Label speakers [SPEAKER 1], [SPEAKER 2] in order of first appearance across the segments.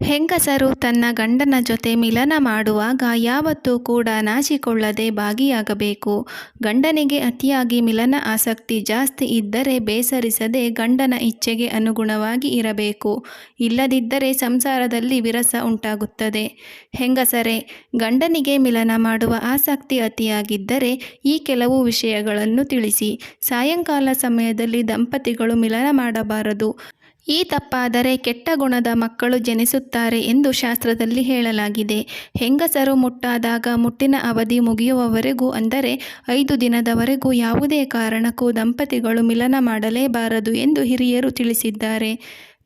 [SPEAKER 1] ಹೆಂಗಸರು ತನ್ನ ಗಂಡನ ಜೊತೆ ಮಿಲನ ಮಾಡುವಾಗ ಯಾವತ್ತೂ ಕೂಡ ನಾಚಿಕೊಳ್ಳದೆ ಭಾಗಿಯಾಗಬೇಕು. ಗಂಡನಿಗೆ ಅತಿಯಾಗಿ ಮಿಲನ ಆಸಕ್ತಿ ಜಾಸ್ತಿ ಇದ್ದರೆ ಬೇಸರಿಸದೆ ಗಂಡನ ಇಚ್ಛೆಗೆ ಅನುಗುಣವಾಗಿ ಇರಬೇಕು. ಇಲ್ಲದಿದ್ದರೆ ಸಂಸಾರದಲ್ಲಿ ವಿರಸ ಉಂಟಾಗುತ್ತದೆ. ಹೆಂಗಸರೇ, ಗಂಡನಿಗೆ ಮಿಲನ ಮಾಡುವ ಆಸಕ್ತಿ ಅತಿಯಾಗಿದ್ದರೆ ಈ ಕೆಲವು ವಿಷಯಗಳನ್ನು ತಿಳಿಸಿ. ಸಾಯಂಕಾಲ ಸಮಯದಲ್ಲಿ ದಂಪತಿಗಳು ಮಿಲನ ಮಾಡಬಾರದು. ಈ ತಪ್ಪಾದರೆ ಕೆಟ್ಟ ಗುಣದ ಮಕ್ಕಳು ಜನಿಸುತ್ತಾರೆ ಎಂದು ಶಾಸ್ತ್ರದಲ್ಲಿ ಹೇಳಲಾಗಿದೆ. ಹೆಂಗಸರು ಮುಟ್ಟಾದಾಗ ಮುಟ್ಟಿನ ಅವಧಿ ಮುಗಿಯುವವರೆಗೂ ಅಂದರೆ ಐದು ದಿನದವರೆಗೂ ಯಾವುದೇ ಕಾರಣಕ್ಕೂ ದಂಪತಿಗಳು ಮಿಲನ ಮಾಡಲೇಬಾರದು ಎಂದು ಹಿರಿಯರು ತಿಳಿಸಿದ್ದಾರೆ.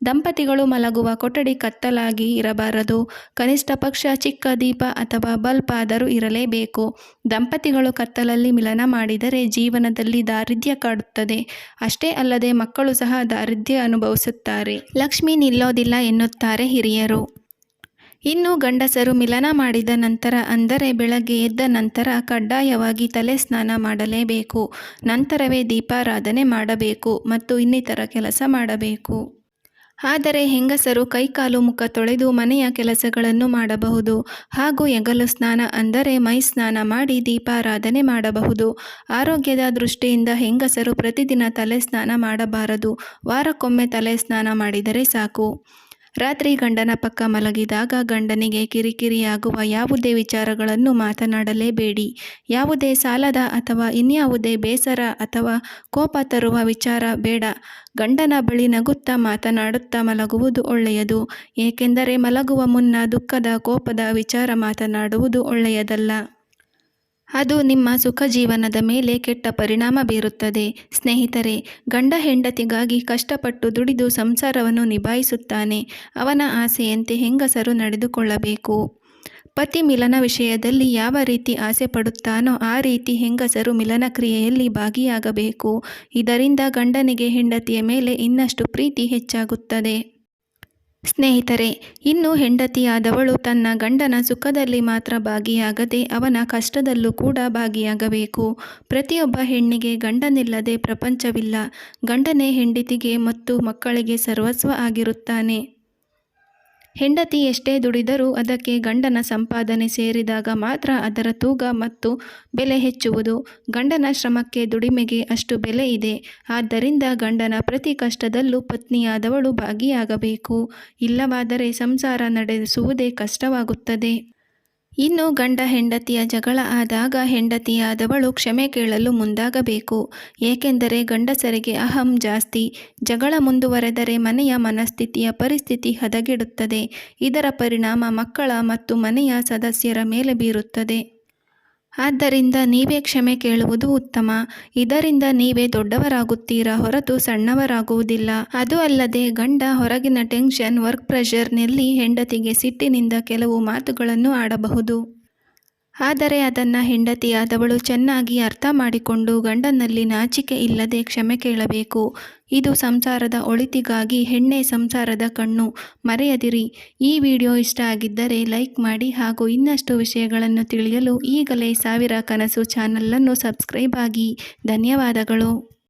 [SPEAKER 1] ದಂಪತಿಗಳು ಮಲಗುವ ಕೊಠಡಿ ಕತ್ತಲಾಗಿ ಇರಬಾರದು. ಕನಿಷ್ಠ ಪಕ್ಷ ಚಿಕ್ಕ ದೀಪ ಅಥವಾ ಬಲ್ಪ್ ಆದರೂ ಇರಲೇಬೇಕು. ದಂಪತಿಗಳು ಕತ್ತಲಲ್ಲಿ ಮಿಲನ ಮಾಡಿದರೆ ಜೀವನದಲ್ಲಿ ದಾರಿದ್ರ್ಯ ಕಾಡುತ್ತದೆ. ಅಷ್ಟೇ ಅಲ್ಲದೆ ಮಕ್ಕಳು ಸಹ ದಾರಿದ್ರ್ಯ ಅನುಭವಿಸುತ್ತಾರೆ. ಲಕ್ಷ್ಮಿ ನಿಲ್ಲೋದಿಲ್ಲ ಎನ್ನುತ್ತಾರೆ ಹಿರಿಯರು. ಇನ್ನು ಗಂಡಸರು ಮಿಲನ ಮಾಡಿದ ನಂತರ ಅಂದರೆ ಬೆಳಗ್ಗೆ ಎದ್ದ ನಂತರ ಕಡ್ಡಾಯವಾಗಿ ತಲೆ ಸ್ನಾನ ಮಾಡಲೇಬೇಕು. ನಂತರವೇ ದೀಪಾರಾಧನೆ ಮಾಡಬೇಕು ಮತ್ತು ಇನ್ನಿತರ ಕೆಲಸ ಮಾಡಬೇಕು. ಆದರೆ ಹೆಂಗಸರು ಕೈಕಾಲು ಮುಖ ತೊಳೆದು ಮನೆಯ ಕೆಲಸಗಳನ್ನು ಮಾಡಬಹುದು ಹಾಗೂ ಎಗಲು ಸ್ನಾನ ಅಂದರೆ ಮೈ ಸ್ನಾನ ಮಾಡಿ ದೀಪಾರಾಧನೆ ಮಾಡಬಹುದು. ಆರೋಗ್ಯದ ದೃಷ್ಟಿಯಿಂದ ಹೆಂಗಸರು ಪ್ರತಿದಿನ ತಲೆ ಸ್ನಾನ ಮಾಡಬಾರದು. ವಾರಕ್ಕೊಮ್ಮೆ ತಲೆ ಸ್ನಾನ ಮಾಡಿದರೆ ಸಾಕು. ರಾತ್ರಿ ಗಂಡನ ಪಕ್ಕ ಮಲಗಿದಾಗ ಗಂಡನಿಗೆ ಕಿರಿಕಿರಿಯಾಗುವ ಯಾವುದೇ ವಿಚಾರಗಳನ್ನು ಮಾತನಾಡಲೇಬೇಡಿ. ಯಾವುದೇ ಸಾಲದ ಅಥವಾ ಇನ್ಯಾವುದೇ ಬೇಸರ ಅಥವಾ ಕೋಪ ತರುವ ವಿಚಾರ ಬೇಡ. ಗಂಡನ ಬಳಿ ನಗುತ್ತಾ ಮಾತನಾಡುತ್ತಾ ಮಲಗುವುದು ಒಳ್ಳೆಯದು. ಏಕೆಂದರೆ ಮಲಗುವ ಮುನ್ನ ದುಃಖದ ಕೋಪದ ವಿಚಾರ ಮಾತನಾಡುವುದು ಒಳ್ಳೆಯದಲ್ಲ. ಅದು ನಿಮ್ಮ ಸುಖ ಜೀವನದ ಮೇಲೆ ಕೆಟ್ಟ ಪರಿಣಾಮ ಬೀರುತ್ತದೆ. ಸ್ನೇಹಿತರೆ, ಗಂಡ ಹೆಂಡತಿಗಾಗಿ ಕಷ್ಟಪಟ್ಟು ದುಡಿದು ಸಂಸಾರವನ್ನು ನಿಭಾಯಿಸುತ್ತಾನೆ. ಅವನ ಆಸೆಯಂತೆ ಹೆಂಗಸರು ನಡೆದುಕೊಳ್ಳಬೇಕು. ಪತಿ ಮಿಲನ ವಿಷಯದಲ್ಲಿ ಯಾವ ರೀತಿ ಆಸೆ ಪಡುತ್ತಾನೋ ಆ ರೀತಿ ಹೆಂಗಸರು ಮಿಲನ ಕ್ರಿಯೆಯಲ್ಲಿ ಭಾಗಿಯಾಗಬೇಕು. ಇದರಿಂದ ಗಂಡನಿಗೆ ಹೆಂಡತಿಯ ಮೇಲೆ ಇನ್ನಷ್ಟು ಪ್ರೀತಿ ಹೆಚ್ಚಾಗುತ್ತದೆ. ಸ್ನೇಹಿತರೆ, ಇನ್ನು ಹೆಂಡತಿಯಾದವಳು ತನ್ನ ಗಂಡನ ಸುಖದಲ್ಲಿ ಮಾತ್ರ ಭಾಗಿಯಾಗದೆ ಅವನ ಕಷ್ಟದಲ್ಲೂ ಕೂಡ ಭಾಗಿಯಾಗಬೇಕು. ಪ್ರತಿಯೊಬ್ಬ ಹೆಣ್ಣಿಗೆ ಗಂಡನಿಲ್ಲದೆ ಪ್ರಪಂಚವಿಲ್ಲ. ಗಂಡನೇ ಹೆಂಡತಿಗೆ ಮತ್ತು ಮಕ್ಕಳಿಗೆ ಸರ್ವಸ್ವ ಆಗಿರುತ್ತಾನೆ. ಹೆಂಡತಿ ಎಷ್ಟೇ ದುಡಿದರೂ ಅದಕ್ಕೆ ಗಂಡನ ಸಂಪಾದನೆ ಸೇರಿದಾಗ ಮಾತ್ರ ಅದರ ತೂಗ ಮತ್ತು ಬೆಲೆ ಹೆಚ್ಚುವುದು. ಗಂಡನ ಶ್ರಮಕ್ಕೆ ದುಡಿಮೆಗೆ ಅಷ್ಟು ಬೆಲೆ ಇದೆ. ಆದ್ದರಿಂದ ಗಂಡನ ಪ್ರತಿ ಕಷ್ಟದಲ್ಲೂ ಪತ್ನಿಯಾದವಳು ಭಾಗಿಯಾಗಬೇಕು. ಇಲ್ಲವಾದರೆ ಸಂಸಾರ ನಡೆಸುವುದೇ ಕಷ್ಟವಾಗುತ್ತದೆ. ಇನ್ನು ಗಂಡ ಹೆಂಡತಿಯ ಜಗಳ ಆದಾಗ ಹೆಂಡತಿಯಾದವಳು ಕ್ಷಮೆ ಕೇಳಲು ಮುಂದಾಗಬೇಕು. ಏಕೆಂದರೆ ಗಂಡಸರಿಗೆ ಅಹಂ ಜಾಸ್ತಿ. ಜಗಳ ಮುಂದುವರೆದರೆ ಮನೆಯ ಮನಸ್ಥಿತಿಯ ಪರಿಸ್ಥಿತಿ ಹದಗೆಡುತ್ತದೆ. ಇದರ ಪರಿಣಾಮ ಮಕ್ಕಳ ಮತ್ತು ಮನೆಯ ಸದಸ್ಯರ ಮೇಲೆ ಬೀರುತ್ತದೆ. ಆದ್ದರಿಂದ ನೀವೇ ಕ್ಷಮೆ ಕೇಳುವುದು ಉತ್ತಮ. ಇದರಿಂದ ನೀವೇ ದೊಡ್ಡವರಾಗುತ್ತೀರಾ ಹೊರತು ಸಣ್ಣವರಾಗುವುದಿಲ್ಲ. ಅದು ಅಲ್ಲದೆ ಗಂಡ ಹೊರಗಿನ ಟೆನ್ಷನ್, ವರ್ಕ್ ಪ್ರೆಷರ್ನಲ್ಲಿ ಹೆಂಡತಿಗೆ ಸಿಟ್ಟಿನಿಂದ ಕೆಲವು ಮಾತುಗಳನ್ನು ಆಡಬಹುದು. ಆದರೆ ಅದನ್ನು ಹೆಂಡತಿಯಾದವಳು ಚೆನ್ನಾಗಿ ಅರ್ಥ ಮಾಡಿಕೊಂಡು ಗಂಡನಲ್ಲಿ ನಾಚಿಕೆ ಇಲ್ಲದೆ ಕ್ಷಮೆ ಕೇಳಬೇಕು. ಇದು ಸಂಸಾರದ ಒಳಿತಿಗಾಗಿ ಹೆಣ್ಣೆ ಸಂಸಾರದ ಕಣ್ಣು. ಮರೆಯದಿರಿ. ಈ ವಿಡಿಯೋ ಇಷ್ಟ ಆಗಿದ್ದರೆ ಲೈಕ್ ಮಾಡಿ ಹಾಗೂ ಇನ್ನಷ್ಟು ವಿಷಯಗಳನ್ನು ತಿಳಿಯಲು ಈಗಲೇ ಸಾವಿರ ಕನಸು ಚಾನಲನ್ನು ಸಬ್ಸ್ಕ್ರೈಬ್ ಆಗಿ. ಧನ್ಯವಾದಗಳು.